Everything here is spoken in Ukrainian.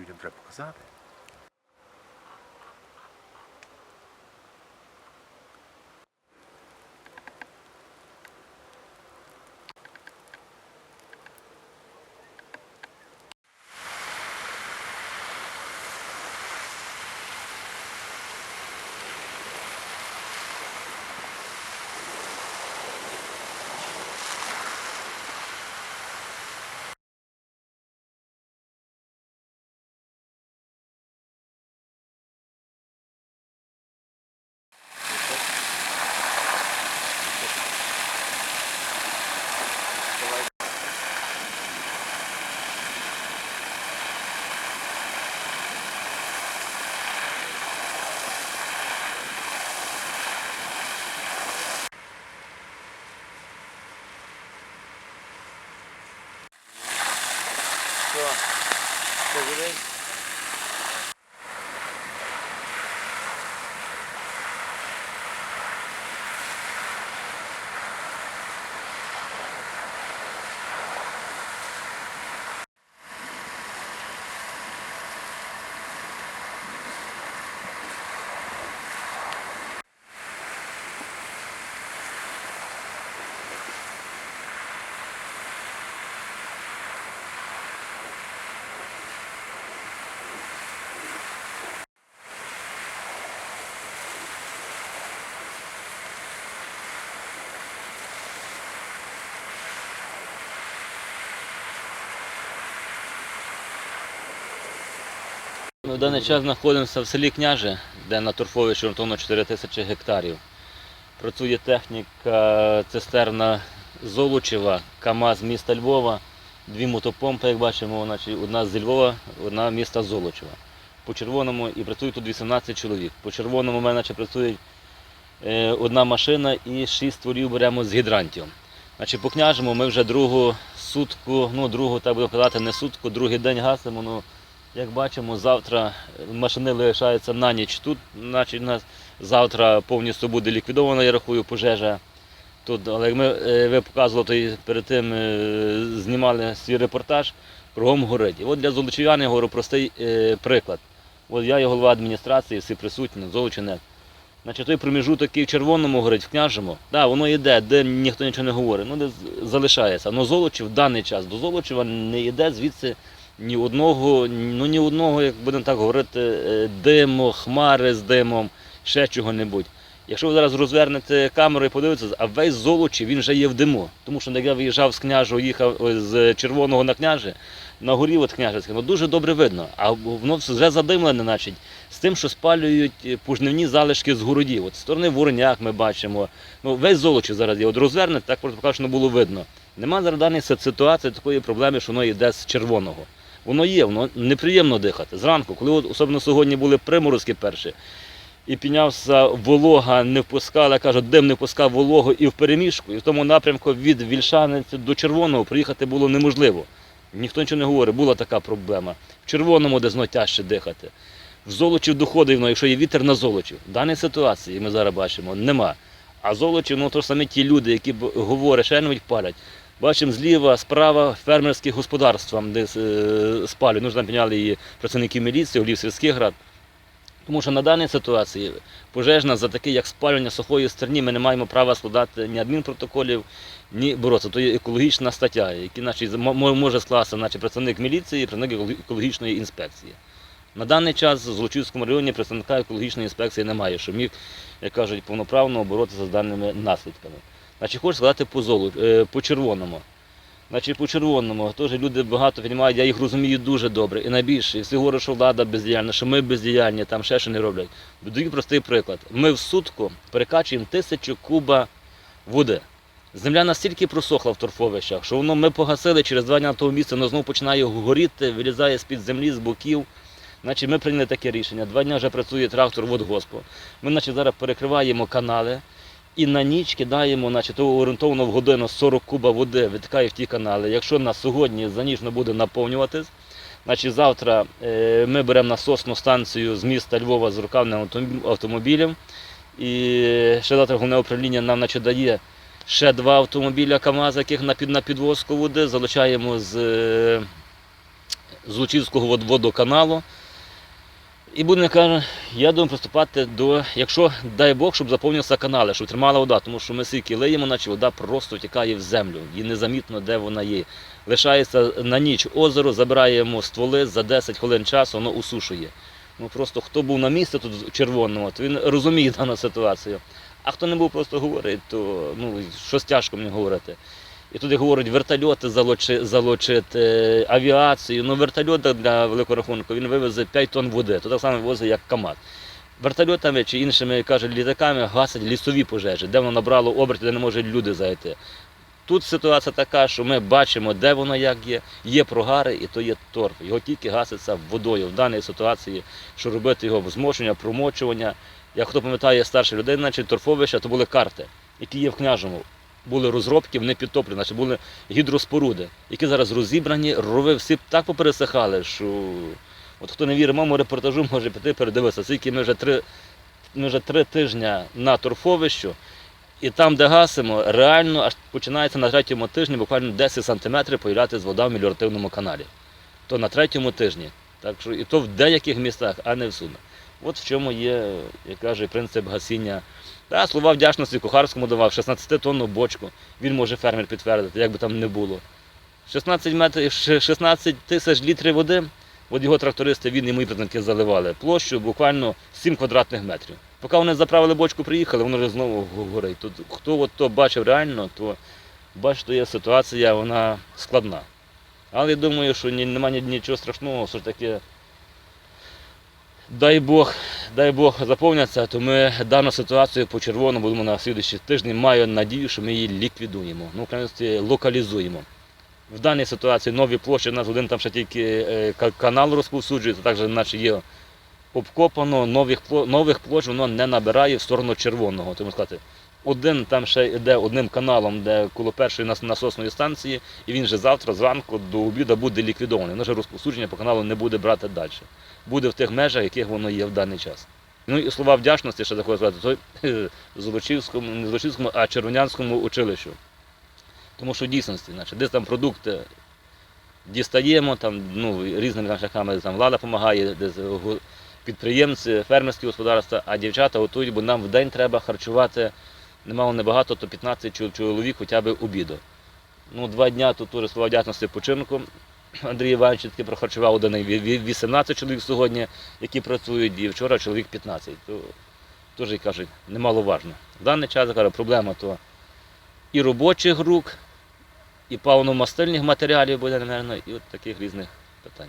людям треба показати. Що? Що живий? Ми в даний час знаходимося в селі Княже, де на торфовищі орієнтовно 4 тисячі гектарів. Працює техніка цистерна Золочева, КАМАЗ міста Львова, дві мотопомпи, як бачимо, одна з Львова, одна міста Золочева. По червоному і працює тут 18 чоловік. По червоному в мене працює е, одна машина і 6 стволів беремо з гідрантів. Значить, по княжому ми вже другу сутку, ну другу, так будемо казати, не сутку, другий день гасимо. Ну, як бачимо, завтра машини лишаються на ніч тут, значить, нас завтра повністю буде ліквідована, я рахую, пожежа. Тут, але як ми, е, ви показували, перед тим е, знімали свій репортаж, кругом горить. І от для золочів'ян я говорю простий е, приклад. От я є голова адміністрації, всі присутні, Золочинець. Значить, той проміжуток, який в червоному горить, в княжому, да, воно йде, де ніхто нічого не говорить, ну де залишається. Но Золочів в даний час до Золочева не йде звідси ні одного, ну ні одного, як будемо так говорити, е, диму, хмари з димом, ще чого-небудь. Якщо ви зараз розвернете камеру і подивитеся, а весь золочі він вже є в диму. Тому що як я виїжджав з княжого, їхав з червоного на княже, на горі от княжецьке, ну дуже добре видно. А воно все вже задимлене, значить, з тим, що спалюють е, залишки з городів. От з сторони Вороняк ми бачимо. Ну, весь золочі зараз є. От розвернете, так просто покажу, що було видно. Нема зараз даної ситуації такої проблеми, що воно йде з червоного. Воно є, воно неприємно дихати. Зранку, коли от, особливо сьогодні були приморозки перші, і піднявся волога, не впускала, кажуть, дим не впускав вологу і в переміжку. І в тому напрямку від Вільшаниці до Червоного приїхати було неможливо. Ніхто нічого не говорить, була така проблема. В червоному де тяжче дихати. В золочів доходить, воно, якщо є вітер на золочів. В даній ситуації ми зараз бачимо, нема. А золочів, ну то саме ті люди, які говорять, ще навіть палять. Бачимо зліва, справа фермерські господарства, де е, спалюють. Ну, там підняли і працівників міліції, голів сільських рад. Тому що на даній ситуації пожежна за таке, як спалювання сухої стерні, ми не маємо права складати ні адмінпротоколів, ні боротися. То є екологічна стаття, мо- мо- може скласти значить, працівник міліції, працівник екологічної інспекції. На даний час в Злочівському районі представника екологічної інспекції немає, що міг, як кажуть, повноправно боротися з даними наслідками. Значить, хочу сказати по золу, е, по червоному. Значить, по червоному теж люди багато приймають, я їх розумію дуже добре. І найбільше, і всі говорять, що влада бездіяльна, що ми бездіяльні, там ще що не роблять. Даю простий приклад. Ми в сутку перекачуємо тисячу куба води. Земля настільки просохла в торфовищах, що воно ми погасили через два дні на тому місці, воно знову починає горіти, вилізає з-під землі, з боків. Значить, ми прийняли таке рішення. Два дні вже працює трактор водгоспу. Ми значить, зараз перекриваємо канали і на ніч кидаємо, значить, то орієнтовно в годину 40 куба води витікає в ті канали. Якщо на сьогодні за ніч не буде наповнюватись, значить завтра е, ми беремо насосну станцію з міста Львова з рукавним автомобі- автомобілем. І ще завтра головне управління нам значить, дає ще два автомобіля КАМАЗ, яких на, під, на підвозку води. Залучаємо з е, з Лучівського вод- водоканалу. І будемо каже, я думаю приступати до, якщо дай Бог, щоб заповнився канали, щоб тримала вода, тому що ми скільки лиємо, наче вода просто втікає в землю, і незамітно, де вона є. Лишається на ніч озеро, забираємо стволи за 10 хвилин часу, воно усушує. Ну просто хто був на місці тут червоному, то він розуміє дану ситуацію. А хто не був, просто говорить, то ну, щось тяжко мені говорити. І туди говорять, вертольоти залучи, залучити, авіацію. Ну, вертольот для великого рахунку він вивезе 5 тонн води, то так само возить, як КАМАЗ. Вертольотами чи іншими кажуть, літаками гасять лісові пожежі, де воно набрало оберти, де не можуть люди зайти. Тут ситуація така, що ми бачимо, де воно як є. Є прогари і то є торф. Його тільки гаситься водою. В даній ситуації, що робити його змочування, промочування. Як хто пам'ятає старша людина, значить торфовища, то були карти, які є в княжому. Були розробки, вони підтоплені, значить були гідроспоруди, які зараз розібрані, рови всі так попересихали, що от хто не вірить моєму репортажу, може піти передивитися. Скільки ми вже три, ми вже три тижні на торфовищу, і там, де гасимо, реально аж починається на третьому тижні буквально 10 сантиметрів появлятися вода в меліоративному каналі. То на третьому тижні. Так що і то в деяких містах, а не всюди. От в чому є, як каже, принцип гасіння. Та, слова вдячності Кухарському давав 16 тонну бочку. Він може фермер підтвердити, як би там не було. 16, метрів, 16 тисяч літрів води, от його трактористи, він і мої представники заливали. Площу буквально 7 квадратних метрів. Поки вони заправили бочку, приїхали, воно вже знову го- горить. Тут, хто от то бачив реально, то бачите, є ситуація, вона складна. Але я думаю, що немає нічого страшного, ж таки. Дай Бог, дай Бог заповняться, то ми дану ситуацію по червоному будемо на слідчі тиждень. Маю надію, що ми її ліквідуємо. Ну, крайності, локалізуємо. В даній ситуації нові площі, у нас один там ще тільки е, канал розповсюджується, також наче є обкопано, нових, нових площ воно не набирає в сторону червоного. Тому сказати, один там ще йде одним каналом, де коло першої насосної станції, і він же завтра зранку до обіду буде ліквідований. Воно вже розповсюдження по каналу не буде брати далі. Буде в тих межах, яких воно є в даний час. Ну і слова вдячності, що захочу сказати, то е, Золочівському, не Золочівському, а Червонянському училищу. Тому що в дійсності, значить, десь там продукти дістаємо, там, ну, різними там шляхами там, влада допомагає, десь підприємці, фермерські господарства, а дівчата готують, бо нам в день треба харчувати немало небагато, то 15 чоловік хоча б обіду. Ну, два дня тут теж слова вдячності починку. Андрій Іванович таки прохарчував один і ві- ві- 18 чоловік сьогодні, які працюють, і вчора чоловік 15. То теж кажуть, немаловажно. В даний час кажу, проблема то і робочих рук, і паливно-мастильних матеріалів буде, напевно, і от таких різних питань.